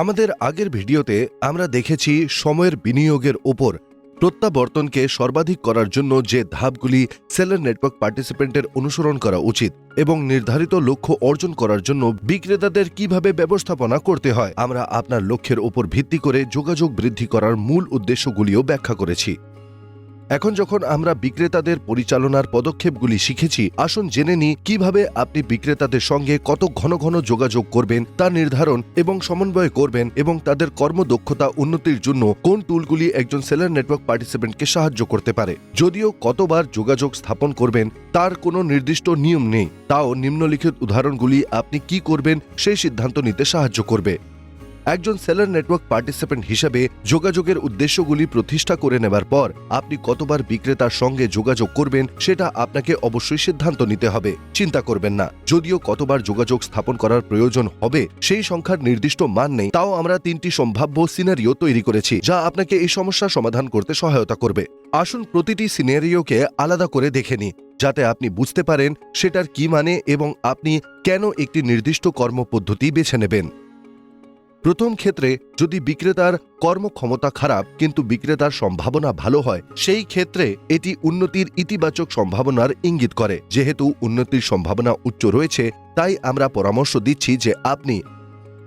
আমাদের আগের ভিডিওতে আমরা দেখেছি সময়ের বিনিয়োগের ওপর প্রত্যাবর্তনকে সর্বাধিক করার জন্য যে ধাপগুলি সেলার নেটওয়ার্ক পার্টিসিপেন্টের অনুসরণ করা উচিত এবং নির্ধারিত লক্ষ্য অর্জন করার জন্য বিক্রেতাদের কীভাবে ব্যবস্থাপনা করতে হয়, আমরা আপনার লক্ষ্যের ওপর ভিত্তি করে যোগাযোগ বৃদ্ধি করার মূল উদ্দেশ্যগুলিও ব্যাখ্যা করেছি। এখন যখন আমরা বিক্রেতাদের পরিচালনার পদক্ষেপগুলি শিখেছি, আসুন জেনে নিই কীভাবে আপনি বিক্রেতাদের সঙ্গে কত ঘন ঘন যোগাযোগ করবেন তা নির্ধারণ এবং সমন্বয় করবেন এবং তাদের কর্মদক্ষতা উন্নতির জন্য কোন টুলগুলি একজন সেলার নেটওয়ার্ক পার্টিসিপেন্টকে সাহায্য করতে পারে। যদিও কতবার যোগাযোগ স্থাপন করবেন, তার কোনো নির্দিষ্ট নিয়ম নেই। তাও নিম্নলিখিত উদাহরণগুলি আপনি কি করবেন, সেই সিদ্ধান্ত নিতে সাহায্য করবে। একজন সেলার নেটওয়ার্ক পার্টিসিপেন্ট হিসেবে যোগাযোগের উদ্দেশ্যগুলি প্রতিষ্ঠা করে নেবার পর আপনি কতবার বিক্রেতার সঙ্গে যোগাযোগ করবেন সেটা আপনাকে অবশ্যই সিদ্ধান্ত নিতে হবে। চিন্তা করবেন না। যদিও কতবার যোগাযোগ স্থাপন করার প্রয়োজন হবে, সেই সংখ্যার নির্দিষ্ট মান নেই। তাও আমরা তিনটি সম্ভাব্য সিনারিও তৈরি করেছি, যা আপনাকে এই সমস্যা সমাধান করতে সহায়তা করবে। আসুন প্রতিটি সিনারিওকে আলাদা করে দেখে নিই, যাতে আপনি বুঝতে পারেন সেটার কি মানে এবং আপনি কেন একটি নির্দিষ্ট কর্মপদ্ধতি বেছে নেবেন। প্রথম ক্ষেত্রে যদি বিক্রেতার কর্মক্ষমতা খারাপ, কিন্তু বিক্রেতার সম্ভাবনা ভালো হয়, সেই ক্ষেত্রে এটি উন্নতির ইতিবাচক সম্ভাবনার ইঙ্গিত করে। যেহেতু উন্নতির সম্ভাবনা উচ্চ রয়েছে, তাই আমরা পরামর্শ দিচ্ছি যে আপনি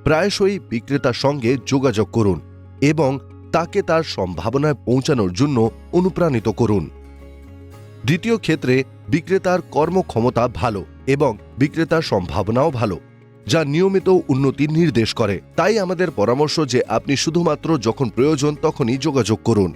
প্রায়শই বিক্রেতার সঙ্গে যোগাযোগ করুন এবং তাকে তার সম্ভাবনায় পৌঁছানোর জন্য অনুপ্রাণিত করুন। দ্বিতীয় ক্ষেত্রে বিক্রেতার কর্মক্ষমতা ভালো এবং বিক্রেতার সম্ভাবনাও ভালো। যা নিয়মিত উন্নতি নির্দেশ করে। তাই আমাদের পরামর্শ যে আপনি শুধুমাত্র যখন প্রয়োজন তখনই যোগাযোগ করুন।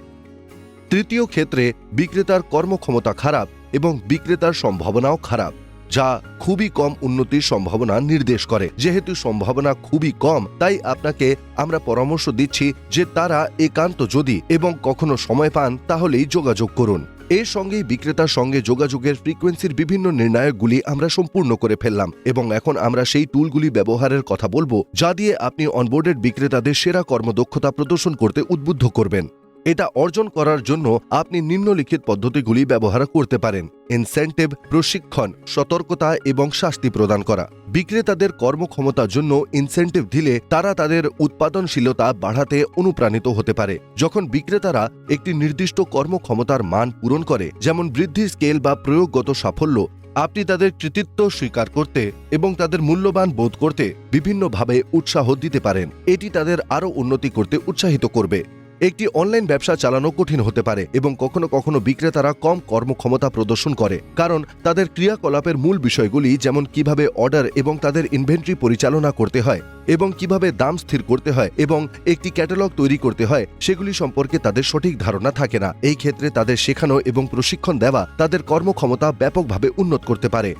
তৃতীয় ক্ষেত্রে, বিক্রেতার কর্মক্ষমতা খারাপ এবং বিক্রেতার সম্ভাবনাও খারাপ, যা খুবই কম উন্নতির সম্ভাবনা নির্দেশ করে। যেহেতু সম্ভাবনা খুবই কম, তাই আপনাকে আমরা পরামর্শ দিচ্ছি যে তারা একান্ত যদি এবং কখনো সময় পান, তাহলেই যোগাযোগ করুন। এর সঙ্গেই বিক্রেতার সঙ্গে যোগাযোগের ফ্রিকোয়েন্সির বিভিন্ন নির্ণায়কগুলি আমরা সম্পূর্ণ করে ফেললাম এবং এখন আমরা সেই টুলগুলি ব্যবহারের কথা বলব যা দিয়ে আপনি অনবোর্ডেড বিক্রেতাদের সেরা কর্মদক্ষতা প্রদর্শন করতে উদ্বুদ্ধ করবেন। এটা অর্জন করার জন্য আপনি নিম্নলিখিত পদ্ধতিগুলি ব্যবহার করতে পারেন। ইনসেন্টিভ, প্রশিক্ষণ, সতর্কতা এবং শাস্তি প্রদান করা। বিক্রেতাদের কর্মক্ষমতার জন্য ইনসেন্টিভ দিলে তারা তাদের উৎপাদনশীলতা বাড়াতে অনুপ্রাণিত হতে পারে। যখন বিক্রেতারা একটি নির্দিষ্ট কর্মক্ষমতার মান পূরণ করে, যেমন বৃদ্ধির স্কেল বা প্রয়োগগত সাফল্য, আপনি তাদের কৃতিত্ব স্বীকার করতে এবং তাদের মূল্যবান বোধ করতে বিভিন্নভাবে উৎসাহ দিতে পারেন। এটি তাদের আরও উন্নতি করতে উৎসাহিত করবে। একটি অনলাইন ব্যবসা চালানো কঠিন হতে পারে এবং কখনো কখনো বিক্রেতারা কম কর্মক্ষমতা প্রদর্শন করে, কারণ তাদের ক্রিয়াকলাপের মূল বিষয়গুলি যেমন কীভাবে অর্ডার এবং তাদের ইনভেন্টরি পরিচালনা করতে হয় এবং কীভাবে দাম স্থির করতে হয় এবং একটি ক্যাটালগ তৈরি করতে হয়, সেগুলি সম্পর্কে তাদের সঠিক ধারণা থাকে না। এই ক্ষেত্রে তাদের শেখানো এবং প্রশিক্ষণ দেওয়া তাদের কর্মক্ষমতা ব্যাপকভাবে উন্নত করতে পারে।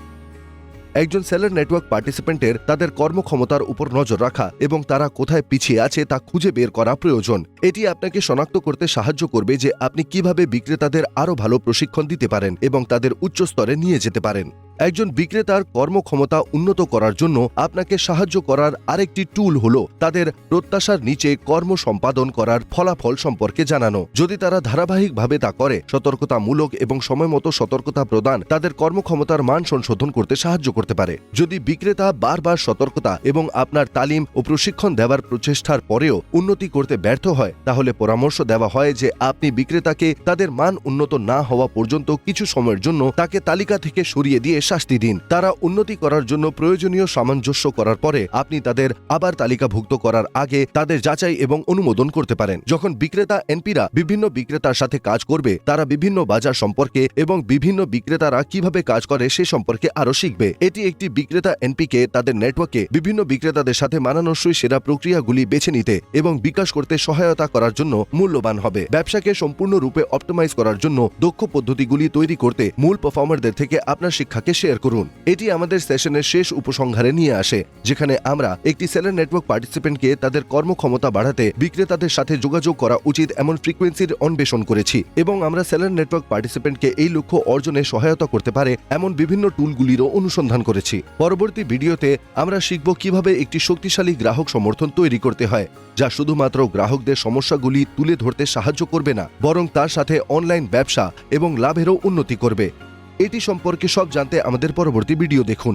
একজন সেলার নেটওয়ার্ক পার্টিসিপেন্টের তাদের কর্মক্ষমতার উপর নজর রাখা এবং তারা কোথায় পিছিয়ে আছে তা খুঁজে বের করা প্রয়োজন। এটি আপনাকে শনাক্ত করতে সাহায্য করবে যে আপনি কীভাবে বিক্রেতাদের আরও ভালো প্রশিক্ষণ দিতে পারেন এবং তাদের উচ্চ স্তরে নিয়ে যেতে পারেন। একজন বিক্রেতার কর্মক্ষমতা উন্নত করার জন্য আপনাকে সাহায্য করার আরেকটি টুল হল তাদের প্রত্যাশার নিচে কর্ম সম্পাদন করার ফলাফল সম্পর্কে জানানো। যদি তারা ধারাবাহিকভাবে তা করে, সতর্কতামূলক এবং সময়মতো সতর্কতা প্রদান তাদের কর্মক্ষমতার মান সংশোধন করতে সাহায্য করতে পারে। যদি বিক্রেতা বারবার সতর্কতা এবং আপনার তালিম ও প্রশিক্ষণ দেওয়ার প্রচেষ্টার পরেও উন্নতি করতে ব্যর্থ হয়, তাহলে পরামর্শ দেওয়া হয় যে আপনি বিক্রেতাকে তাদের মান উন্নত না হওয়া পর্যন্ত কিছু সময়ের জন্য তাকে তালিকা থেকে সরিয়ে দিয়ে শাস্তি দিন। তারা উন্নতি করার জন্য প্রয়োজনীয় সামঞ্জস্য করার পরে আপনি তাদের আবার তালিকাভুক্ত করার আগে তাদের যাচাই এবং অনুমোদন করতে পারেন। যখন বিক্রেতা, এনপিরা বিভিন্ন বিক্রেতার সাথে কাজ করবে, তারা বিভিন্ন বাজার সম্পর্কে এবং বিভিন্ন বিক্রেতারা কীভাবে কাজ করে সে সম্পর্কে আরও শিখবে। এটি একটি বিক্রেতা, এনপিকে তাদের নেটওয়ার্কে বিভিন্ন বিক্রেতাদের সাথে মানানসই সেরা প্রক্রিয়াগুলি বেছে নিতে এবং বিকাশ করতে সহায়তা করার জন্য মূল্যবান হবে। ব্যবসাকে সম্পূর্ণরূপে অপটিমাইজ করার জন্য দক্ষ পদ্ধতিগুলি তৈরি করতে মূল পারফর্মারদের থেকে আপনার শিক্ষাকে শেয়ার করুন। এটি আমাদের সেশনের শেষ উপসংহারে নিয়ে আসে, যেখানে আমরা একটি সেলার নেটওয়ার্ক পার্টিসিপেন্টকে তাদের কর্মক্ষমতা বাড়াতে, বিক্রেতাদের সাথে যোগাযোগ করা উচিত এমন ফ্রিকোয়েন্সির অন্বেষণ করেছি এবং আমরা সেলার নেটওয়ার্ক পার্টিসিপেন্টকে এই লক্ষ্য অর্জনে সহায়তা করতে পারে এমন বিভিন্ন টুলগুলিরও অনুসন্ধান করেছি। পরবর্তী ভিডিওতে আমরা শিখব কীভাবে একটি শক্তিশালী গ্রাহক সমর্থন তৈরি করতে হয়, যা শুধুমাত্র গ্রাহকদের সমস্যাগুলি তুলে ধরতে সাহায্য করবে না, বরং তার সাথে অনলাইন ব্যবসা এবং লাভেরও উন্নতি করবে। এটি সম্পর্কে সব জানতে আমাদের পরবর্তী ভিডিও দেখুন।